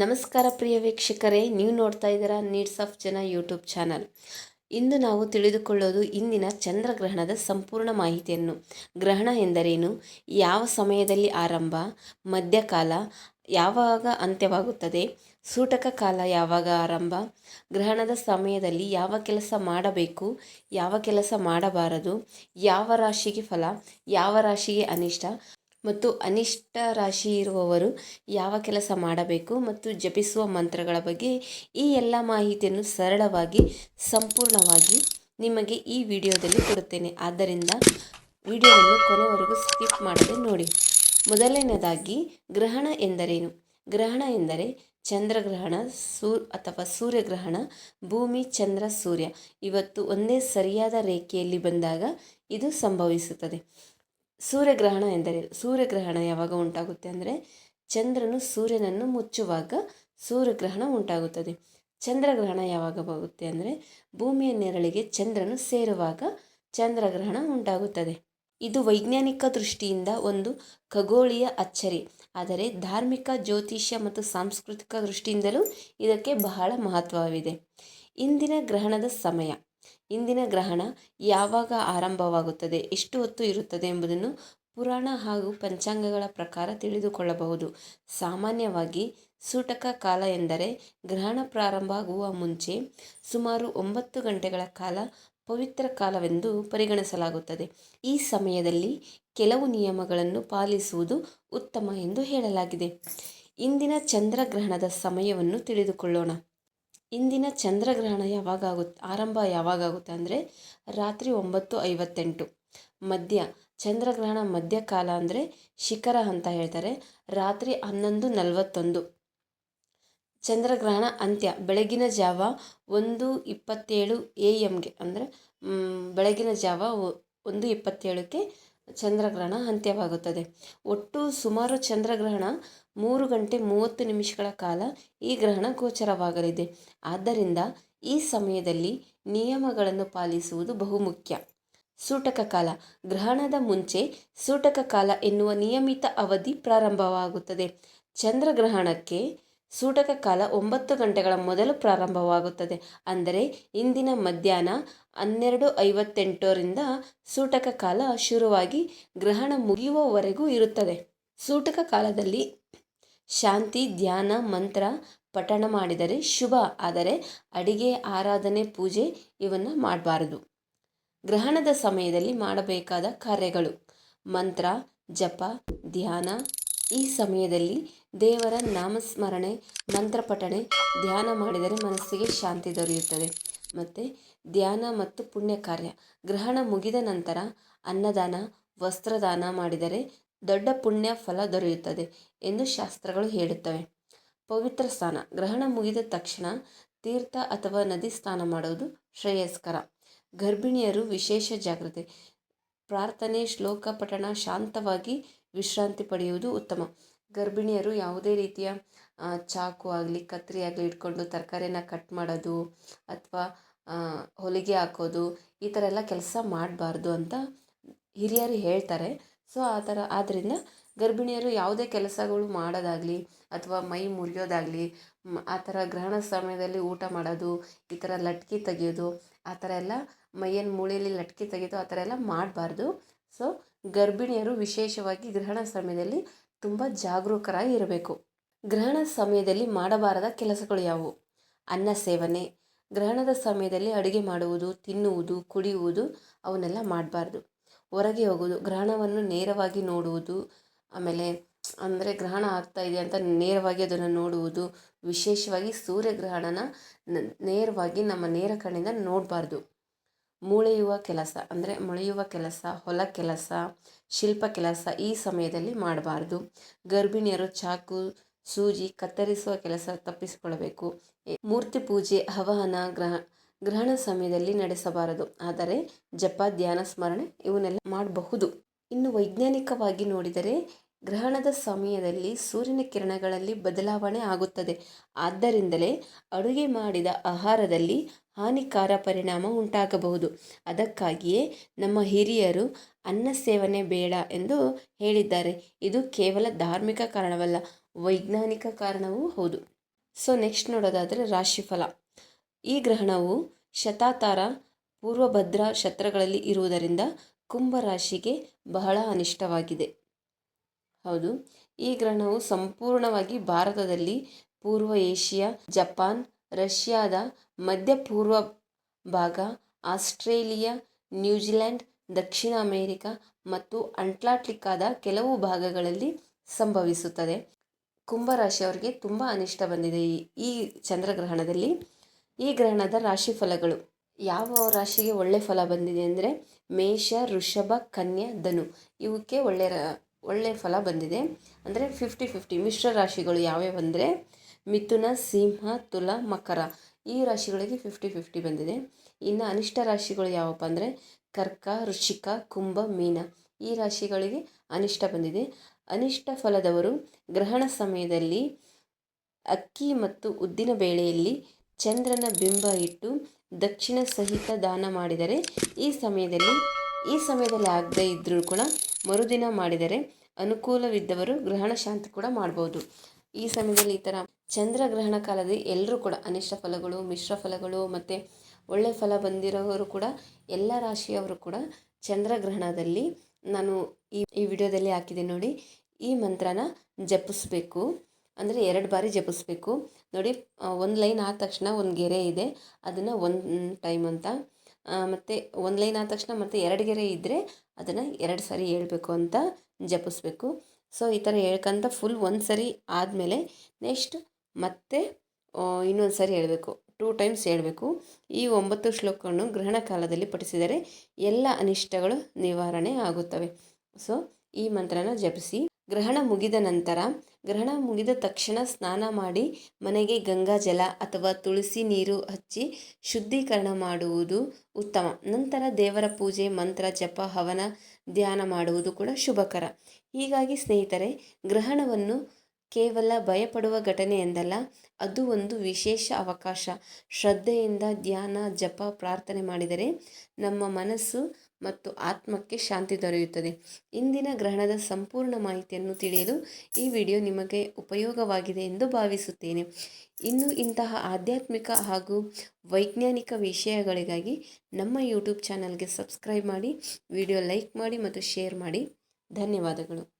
ನಮಸ್ಕಾರ ಪ್ರಿಯ ವೀಕ್ಷಕರೇ, ನೀವು ನೋಡ್ತಾ ಇದ್ದೀರಾ ನೀಡ್ಸ್ ಆಫ್ ಜನ ಯೂಟ್ಯೂಬ್ ಚಾನಲ್. ಇಂದು ನಾವು ತಿಳಿದುಕೊಳ್ಳೋದು ಇಂದಿನ ಚಂದ್ರಗ್ರಹಣದ ಸಂಪೂರ್ಣ ಮಾಹಿತಿಯನ್ನು. ಗ್ರಹಣ ಎಂದರೇನು? ಯಾವ ಸಮಯದಲ್ಲಿ ಆರಂಭ? ಮಧ್ಯಕಾಲ? ಯಾವಾಗ ಅಂತ್ಯವಾಗುತ್ತದೆ? ಸೂಟಕ ಕಾಲ ಯಾವಾಗ ಆರಂಭ? ಗ್ರಹಣದ ಸಮಯದಲ್ಲಿ ಯಾವ ಕೆಲಸ ಮಾಡಬೇಕು? ಯಾವ ಕೆಲಸ ಮಾಡಬಾರದು? ಯಾವ ರಾಶಿಗೆ ಫಲ? ಯಾವ ರಾಶಿಗೆ ಅನಿಷ್ಟ? ಮತ್ತು ಅನಿಷ್ಟ ರಾಶಿ ಇರುವವರು ಯಾವ ಕೆಲಸ ಮಾಡಬೇಕು ಮತ್ತು ಜಪಿಸುವ ಮಂತ್ರಗಳ ಬಗ್ಗೆ ಈ ಎಲ್ಲ ಮಾಹಿತಿಯನ್ನು ಸರಳವಾಗಿ, ಸಂಪೂರ್ಣವಾಗಿ ನಿಮಗೆ ಈ ವಿಡಿಯೋದಲ್ಲಿ ಕೊಡುತ್ತೇನೆ. ಆದ್ದರಿಂದ ವಿಡಿಯೋವನ್ನು ಕೊನೆವರೆಗೂ ಸ್ಕಿಪ್ ಮಾಡದೆ ನೋಡಿ. ಮೊದಲನೇದಾಗಿ ಗ್ರಹಣ ಎಂದರೇನು? ಗ್ರಹಣ ಎಂದರೆ ಚಂದ್ರಗ್ರಹಣ, ಸೂ, ಅಥವಾ ಸೂರ್ಯಗ್ರಹಣ, ಭೂಮಿ, ಚಂದ್ರ, ಸೂರ್ಯ. ಇವತ್ತು ಒಂದೇ ಸರಿಯಾದ ರೇಖೆಯಲ್ಲಿ ಬಂದಾಗ ಇದು ಸಂಭವಿಸುತ್ತದೆ. ಸೂರ್ಯಗ್ರಹಣ ಎಂದರೆ ಸೂರ್ಯಗ್ರಹಣ ಯಾವಾಗ ಉಂಟಾಗುತ್ತೆ ಅಂದರೆ ಚಂದ್ರನು ಸೂರ್ಯನನ್ನು ಮುಚ್ಚುವಾಗ ಸೂರ್ಯಗ್ರಹಣ ಉಂಟಾಗುತ್ತದೆ. ಚಂದ್ರಗ್ರಹಣ ಯಾವಾಗ ಆಗುತ್ತೆ ಅಂದರೆ ಭೂಮಿಯ ನೆರಳಿಗೆ ಚಂದ್ರನು ಸೇರುವಾಗ ಚಂದ್ರಗ್ರಹಣ ಉಂಟಾಗುತ್ತದೆ. ಇದು ವೈಜ್ಞಾನಿಕ ದೃಷ್ಟಿಯಿಂದ ಒಂದು ಖಗೋಳೀಯ ಅಚ್ಚರಿ. ಆದರೆ ಧಾರ್ಮಿಕ, ಜ್ಯೋತಿಷ್ಯ ಮತ್ತು ಸಾಂಸ್ಕೃತಿಕ ದೃಷ್ಟಿಯಿಂದಲೂ ಇದಕ್ಕೆ ಬಹಳ ಮಹತ್ವವಿದೆ. ಇಂದಿನ ಗ್ರಹಣದ ಸಮಯ. ಇಂದಿನ ಗ್ರಹಣ ಯಾವಾಗ ಆರಂಭವಾಗುತ್ತದೆ, ಎಷ್ಟು ಹೊತ್ತು ಇರುತ್ತದೆ ಎಂಬುದನ್ನು ಪುರಾಣ ಹಾಗೂ ಪಂಚಾಂಗಗಳ ಪ್ರಕಾರ ತಿಳಿದುಕೊಳ್ಳಬಹುದು. ಸಾಮಾನ್ಯವಾಗಿ ಸೂಟಕ ಕಾಲ ಎಂದರೆ ಗ್ರಹಣ ಪ್ರಾರಂಭ ಆಗುವ ಮುಂಚೆ ಸುಮಾರು ಒಂಬತ್ತು ಗಂಟೆಗಳ ಕಾಲ ಪವಿತ್ರ ಕಾಲವೆಂದು ಪರಿಗಣಿಸಲಾಗುತ್ತದೆ. ಈ ಸಮಯದಲ್ಲಿ ಕೆಲವು ನಿಯಮಗಳನ್ನು ಪಾಲಿಸುವುದು ಉತ್ತಮ ಎಂದು ಹೇಳಲಾಗಿದೆ. ಇಂದಿನ ಚಂದ್ರಗ್ರಹಣದ ಸಮಯವನ್ನು ತಿಳಿದುಕೊಳ್ಳೋಣ. ಇಂದಿನ ಚಂದ್ರಗ್ರಹಣ ಯಾವಾಗ ಆಗುತ್ತೆ ಆರಂಭ ಯಾವಾಗಾಗುತ್ತೆ ಅಂದರೆ ರಾತ್ರಿ ಒಂಬತ್ತು ಐವತ್ತೆಂಟು. ಮಧ್ಯ, ಚಂದ್ರಗ್ರಹಣ ಮಧ್ಯಕಾಲ ಅಂದರೆ ಶಿಖರ ಅಂತ ಹೇಳ್ತಾರೆ, ರಾತ್ರಿ ಹನ್ನೊಂದು ನಲವತ್ತೊಂದು. ಚಂದ್ರಗ್ರಹಣ ಅಂತ್ಯ, ಬೆಳಗಿನ ಜಾವ ಒಂದು ಇಪ್ಪತ್ತೇಳು ಎ ಎಮ್ಗೆ ಅಂದರೆ ಬೆಳಗಿನ ಜಾವ ಒಂದು ಇಪ್ಪತ್ತೇಳಕ್ಕೆ ಚಂದ್ರಗ್ರಹಣ ಅಂತ್ಯವಾಗುತ್ತದೆ. ಒಟ್ಟು ಸುಮಾರು ಚಂದ್ರಗ್ರಹಣ ಮೂರು ಗಂಟೆ ಮೂವತ್ತು ನಿಮಿಷಗಳ ಕಾಲ ಈ ಗ್ರಹಣ ಗೋಚರವಾಗಲಿದೆ. ಆದ್ದರಿಂದ ಈ ಸಮಯದಲ್ಲಿ ನಿಯಮಗಳನ್ನು ಪಾಲಿಸುವುದು ಬಹುಮುಖ್ಯ ಸೂಟಕ ಕಾಲ. ಗ್ರಹಣದ ಮುಂಚೆ ಸೂಟಕ ಕಾಲ ಎನ್ನುವ ನಿಯಮಿತ ಅವಧಿ ಪ್ರಾರಂಭವಾಗುತ್ತದೆ. ಚಂದ್ರಗ್ರಹಣಕ್ಕೆ ಸೂಟಕ ಕಾಲ ಒಂಬತ್ತು ಗಂಟೆಗಳ ಮೊದಲು ಪ್ರಾರಂಭವಾಗುತ್ತದೆ. ಅಂದರೆ ಇಂದಿನ ಮಧ್ಯಾಹ್ನ ಹನ್ನೆರಡು ಐವತ್ತೆಂಟರಿಂದ ಸೂಟಕ ಕಾಲ ಶುರುವಾಗಿ ಗ್ರಹಣ ಮುಗಿಯುವವರೆಗೂ ಇರುತ್ತದೆ. ಸೂಟಕ ಕಾಲದಲ್ಲಿ ಶಾಂತಿ, ಧ್ಯಾನ, ಮಂತ್ರ ಪಠಣ ಮಾಡಿದರೆ ಶುಭ. ಆದರೆ ಅಡಿಗೆ, ಆರಾಧನೆ, ಪೂಜೆ ಇವನ್ನು ಮಾಡಬಾರದು. ಗ್ರಹಣದ ಸಮಯದಲ್ಲಿ ಮಾಡಬೇಕಾದ ಕಾರ್ಯಗಳು ಮಂತ್ರ, ಜಪ, ಧ್ಯಾನ ಈ ಸಮಯದಲ್ಲಿ ದೇವರ ನಾಮಸ್ಮರಣೆ, ಮಂತ್ರ ಪಠಣೆ, ಧ್ಯಾನ ಮಾಡಿದರೆ ಮನಸ್ಸಿಗೆ ಶಾಂತಿ ದೊರೆಯುತ್ತದೆ. ಮತ್ತು ಧ್ಯಾನ ಮತ್ತು ಪುಣ್ಯ ಕಾರ್ಯ ಗ್ರಹಣ ಮುಗಿದ ನಂತರ ಅನ್ನದಾನ, ವಸ್ತ್ರದಾನ ಮಾಡಿದರೆ ದೊಡ್ಡ ಪುಣ್ಯ ಫಲ ದೊರೆಯುತ್ತದೆ ಎಂದು ಶಾಸ್ತ್ರಗಳು ಹೇಳುತ್ತವೆ. ಪವಿತ್ರ ಸ್ನಾನ. ಗ್ರಹಣ ಮುಗಿದ ತಕ್ಷಣ ತೀರ್ಥ ಅಥವಾ ನದಿ ಸ್ನಾನ ಮಾಡುವುದು ಶ್ರೇಯಸ್ಕರ. ಗರ್ಭಿಣಿಯರು ವಿಶೇಷ ಜಾಗ್ರತೆ. ಪ್ರಾರ್ಥನೆ, ಶ್ಲೋಕ ಪಠಣ ಶಾಂತವಾಗಿ ವಿಶ್ರಾಂತಿ ಪಡೆಯುವುದು ಉತ್ತಮ. ಗರ್ಭಿಣಿಯರು ಯಾವುದೇ ರೀತಿಯ ಚಾಕು ಆಗಲಿ ಕತ್ತರಿ ಆಗಲಿ ಇಟ್ಕೊಂಡು ತರಕಾರಿನ ಕಟ್ ಮಾಡೋದು ಅಥವಾ ಹೊಲಿಗೆ ಹಾಕೋದು ಈ ಥರ ಎಲ್ಲ ಕೆಲಸ ಮಾಡಬಾರ್ದು ಅಂತ ಹಿರಿಯರು ಹೇಳ್ತಾರೆ. ಸೊ, ಆ ಥರ ಆದ್ದರಿಂದ ಗರ್ಭಿಣಿಯರು ಯಾವುದೇ ಕೆಲಸಗಳು ಮಾಡೋದಾಗಲಿ ಅಥವಾ ಮೈ ಮುರಿಯೋದಾಗಲಿ ಆ ಥರ ಗ್ರಹಣ ಸಮಯದಲ್ಲಿ ಊಟ ಮಾಡೋದು, ಈ ಥರ ಲಟ್ಕಿ ತೆಗೆಯೋದು, ಆ ಥರ ಎಲ್ಲ ಮೈಯನ್ನು ಮೂಳೆಯಲ್ಲಿ ಲಟ್ಕಿ ತೆಗೆಯೋದು ಆ ಥರ ಎಲ್ಲ ಮಾಡಬಾರ್ದು. ಸೊ, ಗರ್ಭಿಣಿಯರು ವಿಶೇಷವಾಗಿ ಗ್ರಹಣ ಸಮಯದಲ್ಲಿ ತುಂಬ ಜಾಗರೂಕರಾಗಿ ಇರಬೇಕು. ಗ್ರಹಣ ಸಮಯದಲ್ಲಿ ಮಾಡಬಾರದ ಕೆಲಸಗಳು ಯಾವುವು? ಅನ್ನ ಸೇವನೆ, ಗ್ರಹಣದ ಸಮಯದಲ್ಲಿ ಅಡುಗೆ ಮಾಡುವುದು, ತಿನ್ನುವುದು, ಕುಡಿಯುವುದು, ಅವನ್ನೆಲ್ಲ ಮಾಡಬಾರ್ದು. ಹೊರಗೆ ಹೋಗೋದು ಗ್ರಹಣವನ್ನು ನೇರವಾಗಿ ನೋಡುವುದು, ಆಮೇಲೆ ಅಂದರೆ ಗ್ರಹಣ ಆಗ್ತಾ ಇದೆ ಅಂತ ನೇರವಾಗಿ ಅದನ್ನು ನೋಡುವುದು, ವಿಶೇಷವಾಗಿ ಸೂರ್ಯಗ್ರಹಣನ ನೇರವಾಗಿ ನಮ್ಮ ನೇರ ಕಣ್ಣಿಂದ ನೋಡಬಾರ್ದು. ಮೂಳೆಯುವ ಕೆಲಸ, ಅಂದರೆ ಮೊಳೆಯುವ ಕೆಲಸ, ಹೊಲ ಕೆಲಸ, ಶಿಲ್ಪ ಕೆಲಸ ಈ ಸಮಯದಲ್ಲಿ ಮಾಡಬಾರ್ದು. ಗರ್ಭಿಣಿಯರು ಚಾಕು, ಸೂಜಿ ಕತ್ತರಿಸುವ ಕೆಲಸ ತಪ್ಪಿಸಿಕೊಳ್ಳಬೇಕು. ಮೂರ್ತಿ ಪೂಜೆ ಹವಹನ ಗ್ರಹ, ಗ್ರಹಣ ಸಮಯದಲ್ಲಿ ನಡೆಸಬಾರದು. ಆದರೆ ಜಪ, ಧ್ಯಾನ, ಸ್ಮರಣೆ ಇವನ್ನೆಲ್ಲ ಮಾಡಬಹುದು. ಇನ್ನು ವೈಜ್ಞಾನಿಕವಾಗಿ ನೋಡಿದರೆ ಗ್ರಹಣದ ಸಮಯದಲ್ಲಿ ಸೂರ್ಯನ ಕಿರಣಗಳಲ್ಲಿ ಬದಲಾವಣೆ ಆಗುತ್ತದೆ. ಆದ್ದರಿಂದಲೇ ಅಡುಗೆ ಮಾಡಿದ ಆಹಾರದಲ್ಲಿ ಹಾನಿಕಾರ ಪರಿಣಾಮ ಉಂಟಾಗಬಹುದು. ಅದಕ್ಕಾಗಿಯೇ ನಮ್ಮ ಹಿರಿಯರು ಅನ್ನ ಸೇವನೆ ಬೇಡ ಎಂದು ಹೇಳಿದ್ದಾರೆ. ಇದು ಕೇವಲ ಧಾರ್ಮಿಕ ಕಾರಣವಲ್ಲ, ವೈಜ್ಞಾನಿಕ ಕಾರಣವೂ ಹೌದು. ಸೊ, ನೆಕ್ಸ್ಟ್ ನೋಡೋದಾದರೆ ರಾಶಿಫಲ. ಈ ಗ್ರಹಣವು ಶತಾತಾರ ಪೂರ್ವಭದ್ರಾ ಶತ್ರಗಳಲ್ಲಿ ಇರುವುದರಿಂದ ಕುಂಭ ರಾಶಿಗೆ ಬಹಳ ಅನಿಷ್ಟವಾಗಿದೆ. ಹೌದು. ಈ ಗ್ರಹಣವು ಸಂಪೂರ್ಣವಾಗಿ ಭಾರತದಲ್ಲಿ ಪೂರ್ವ ಏಷ್ಯಾ, ಜಪಾನ್, ರಷ್ಯಾದ ಮಧ್ಯ ಪೂರ್ವ ಭಾಗ, ಆಸ್ಟ್ರೇಲಿಯಾ ನ್ಯೂಜಿಲೆಂಡ್ ದಕ್ಷಿಣ ಅಮೇರಿಕ ಮತ್ತು ಅಂಟ್ಲಾಂಟಿಕಾದ ಕೆಲವು ಭಾಗಗಳಲ್ಲಿ ಸಂಭವಿಸುತ್ತದೆ. ಕುಂಭರಾಶಿಯವರಿಗೆ ತುಂಬ ಅನಿಷ್ಟ ಬಂದಿದೆ ಈ ಈ ಚಂದ್ರಗ್ರಹಣದಲ್ಲಿ. ಈ ಗ್ರಹಣದ ರಾಶಿ ಫಲಗಳು ಯಾವ ರಾಶಿಗೆ ಒಳ್ಳೆ ಫಲ ಬಂದಿದೆ ಅಂದರೆ ಮೇಷ, ವೃಷಭ, ಕನ್ಯಾ, ಧನು. ಇವಕ್ಕೆ ಒಳ್ಳೆ ರ ಒಳ್ಳೆ ಫಲ ಬಂದಿದೆ. ಅಂದರೆ ಫಿಫ್ಟಿ ಫಿಫ್ಟಿ ಮಿಶ್ರ ರಾಶಿಗಳು ಯಾವ್ಯಾವು ಅಂದರೆ ಮಿಥುನ, ಸಿಂಹ, ತುಲ, ಮಕರ. ಈ ರಾಶಿಗಳಿಗೆ ಫಿಫ್ಟಿ ಫಿಫ್ಟಿ ಬಂದಿದೆ. ಇನ್ನು ಅನಿಷ್ಟ ರಾಶಿಗಳು ಯಾವಪ್ಪ ಅಂದರೆ ಕರ್ಕ, ವೃಶ್ಚಿಕ, ಕುಂಭ, ಮೀನ. ಈ ರಾಶಿಗಳಿಗೆ ಅನಿಷ್ಟ ಬಂದಿದೆ. ಅನಿಷ್ಟ ಫಲದವರು ಗ್ರಹಣ ಸಮಯದಲ್ಲಿ ಅಕ್ಕಿ ಮತ್ತು ಉದ್ದಿನ ಬೇಳೆಯಲ್ಲಿ ಚಂದ್ರನ ಬಿಂಬ ಇಟ್ಟು ದಕ್ಷಿಣ ಸಹಿತ ದಾನ ಮಾಡಿದರೆ ಈ ಸಮಯದಲ್ಲಿ ಈ ಸಮಯದಲ್ಲಿ ಆಗದೇ ಇದ್ದರೂ ಕೂಡ ಮರುದಿನ ಮಾಡಿದರೆ ಅನುಕೂಲವಿದ್ದವರು ಗ್ರಹಣ ಶಾಂತಿ ಕೂಡ ಮಾಡ್ಬೋದು. ಈ ಸಮಯದಲ್ಲಿ ಈ ಥರ ಚಂದ್ರಗ್ರಹಣ ಕಾಲದಲ್ಲಿ ಎಲ್ಲರೂ ಕೂಡ ಅನಿಷ್ಟ ಫಲಗಳು, ಮಿಶ್ರ ಫಲಗಳು ಮತ್ತು ಒಳ್ಳೆಯ ಫಲ ಬಂದಿರೋರು ಕೂಡ ಎಲ್ಲ ರಾಶಿಯವರು ಕೂಡ ಚಂದ್ರಗ್ರಹಣದಲ್ಲಿ ನಾನು ಈ ಈ ವಿಡಿಯೋದಲ್ಲಿ ಹಾಕಿದೆ ನೋಡಿ. ಈ ಮಂತ್ರನ ಜಪಿಸ್ಬೇಕು. ಅಂದರೆ ಎರಡು ಬಾರಿ ಜಪಿಸ್ಬೇಕು. ನೋಡಿ ಒಂದು ಲೈನ್ ಆದ ತಕ್ಷಣ ಒಂದು ಗೆರೆ ಇದೆ. ಅದನ್ನು ಒಂದು ಟೈಮ್ ಅಂತ ಮತ್ತು ಒಂದು ಲೈನ್ ಆದ ತಕ್ಷಣ ಮತ್ತು ಎರಡು ಗೆರೆ ಇದ್ದರೆ ಅದನ್ನು ಎರಡು ಸಾರಿ ಹೇಳ್ಬೇಕು ಅಂತ ಜಪಿಸ್ಬೇಕು. ಸೊ ಈ ಥರ ಹೇಳ್ಕಂತ ಫುಲ್ ಒಂದು ಸರಿ ಆದಮೇಲೆ ನೆಕ್ಸ್ಟ್ ಮತ್ತೆ ಇನ್ನೊಂದು ಸರಿ ಹೇಳಬೇಕು. ಟೂ ಟೈಮ್ಸ್ ಹೇಳಬೇಕು. ಈ ಒಂಬತ್ತು ಶ್ಲೋಕವನ್ನು ಗ್ರಹಣ ಕಾಲದಲ್ಲಿ ಪಠಿಸಿದರೆ ಎಲ್ಲ ಅನಿಷ್ಟಗಳು ನಿವಾರಣೆ ಆಗುತ್ತವೆ. ಸೊ ಈ ಮಂತ್ರನ ಜಪಿಸಿ. ಗ್ರಹಣ ಮುಗಿದ ನಂತರ ಗ್ರಹಣ ಮುಗಿದ ತಕ್ಷಣ ಸ್ನಾನ ಮಾಡಿ ಮನೆಗೆ ಗಂಗಾ ಜಲ ಅಥವಾ ತುಳಸಿ ನೀರು ಹಚ್ಚಿ ಶುದ್ಧೀಕರಣ ಮಾಡುವುದು ಉತ್ತಮ. ನಂತರ ದೇವರ ಪೂಜೆ, ಮಂತ್ರ, ಜಪ, ಹವನ, ಧ್ಯಾನ ಮಾಡುವುದು ಕೂಡ ಶುಭಕರ. ಹೀಗಾಗಿ ಸ್ನೇಹಿತರೆ, ಗ್ರಹಣವನ್ನು ಕೇವಲ ಭಯಪಡುವ ಘಟನೆ ಎಂದಲ್ಲ, ಅದು ಒಂದು ವಿಶೇಷ ಅವಕಾಶ. ಶ್ರದ್ಧೆಯಿಂದ ಧ್ಯಾನ, ಜಪ, ಪ್ರಾರ್ಥನೆ ಮಾಡಿದರೆ ನಮ್ಮ ಮನಸ್ಸು ಮತ್ತು ಆತ್ಮಕ್ಕೆ ಶಾಂತಿ ದೊರೆಯುತ್ತದೆ. ಇಂದಿನ ಗ್ರಹಣದ ಸಂಪೂರ್ಣ ಮಾಹಿತಿಯನ್ನು ತಿಳಿಯಲು ಈ ವಿಡಿಯೋ ನಿಮಗೆ ಉಪಯೋಗವಾಗಿದೆ ಎಂದು ಭಾವಿಸುತ್ತೇನೆ. ಇನ್ನು ಇಂತಹ ಆಧ್ಯಾತ್ಮಿಕ ಹಾಗೂ ವೈಜ್ಞಾನಿಕ ವಿಷಯಗಳಿಗಾಗಿ ನಮ್ಮ ಯೂಟ್ಯೂಬ್ ಚಾನಲ್ಗೆ ಸಬ್ಸ್ಕ್ರೈಬ್ ಮಾಡಿ, ವಿಡಿಯೋ ಲೈಕ್ ಮಾಡಿ ಮತ್ತು ಶೇರ್ ಮಾಡಿ. ಧನ್ಯವಾದಗಳು.